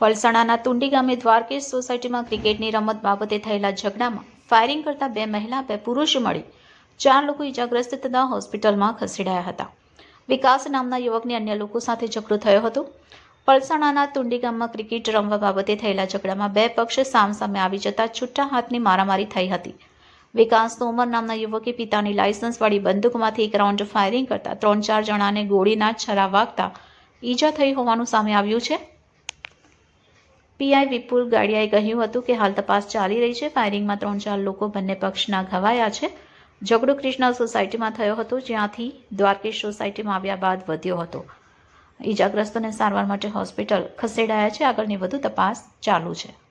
પલસાણાના તુંડી ગામે દ્વારકેશ સોસાયટીમાં ક્રિકેટની રમત બાબતે થયેલા ઝઘડામાં ફાયરિંગ કરતા બે મહિલા, બે પુરુષ મળી. ચાર લોકો ઇજાગ્રસ્ત થતા હોસ્પિટલમાં ખસેડાયા હતા. વિકાસ નામના યુવકને અન્ય લોકો સાથે ઝઘડો થયો હતો. પલસાણાના તુંડી ગામમાં ક્રિકેટ રમવા બાબતે થયેલા ઝઘડામાં બે પક્ષ સામસામે આવી જતા છૂટા હાથની મારામારી થઈ હતી. વિકાસ તોમર નામના યુવકે પિતાની લાયસન્સવાળી બંદૂકમાંથી એક રાઉન્ડ ફાયરિંગ કરતા ત્રણ ચાર જણાને ગોળીના છરા વાગતા ઈજા થઈ હોવાનું સામે આવ્યું છે. પીઆઈ વિપુલ ગાડિયાએ કહ્યું હતું કે હાલ તપાસ ચાલી રહી છે. ફાયરિંગમાં ત્રણ ચાર લોકો બંને પક્ષના ઘવાયા છે. ઝઘડો કૃષ્ણા સોસાયટીમાં થયો હતો, જ્યાંથી દ્વારકેશ સોસાયટીમાં આવ્યા બાદ વધ્યો હતો. ઈજાગ્રસ્તોને સારવાર માટે હોસ્પિટલ ખસેડાયા છે. આગળની વધુ તપાસ ચાલુ છે.